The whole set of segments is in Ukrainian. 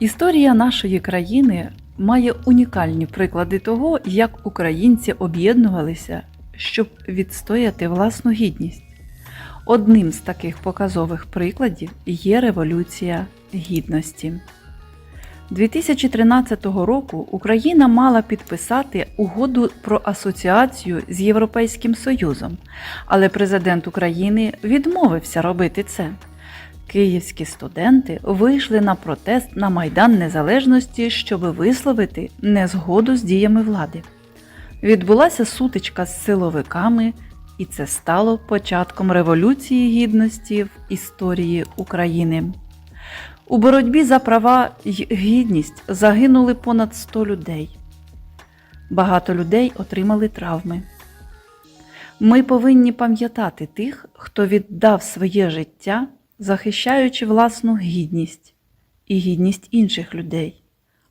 Історія нашої країни має унікальні приклади того, як українці об'єднувалися, щоб відстояти власну гідність. Одним з таких показових прикладів є Революція Гідності. 2013 року Україна мала підписати угоду про асоціацію з Європейським Союзом, але президент України відмовився робити це. Київські студенти вийшли на протест на Майдан Незалежності, щоб висловити незгоду з діями влади. Відбулася сутичка з силовиками, і це стало початком Революції Гідності в історії України. У боротьбі за права й гідність загинули понад 100 людей. Багато людей отримали травми. Ми повинні пам'ятати тих, хто віддав своє життя, захищаючи власну гідність і гідність інших людей,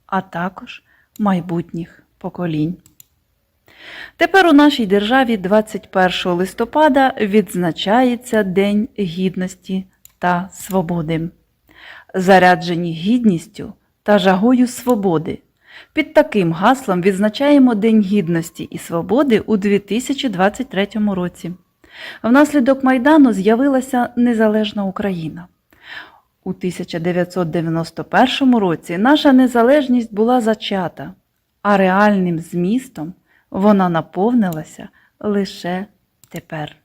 а також майбутніх поколінь. Тепер у нашій державі 21 листопада відзначається День Гідності та Свободи заряджені гідністю та жагою свободи. Під таким гаслом відзначаємо День Гідності і Свободи у 2023 році. Внаслідок Майдану з'явилася незалежна Україна. У 1991 році наша незалежність була зачата, а реальним змістом вона наповнилася лише тепер.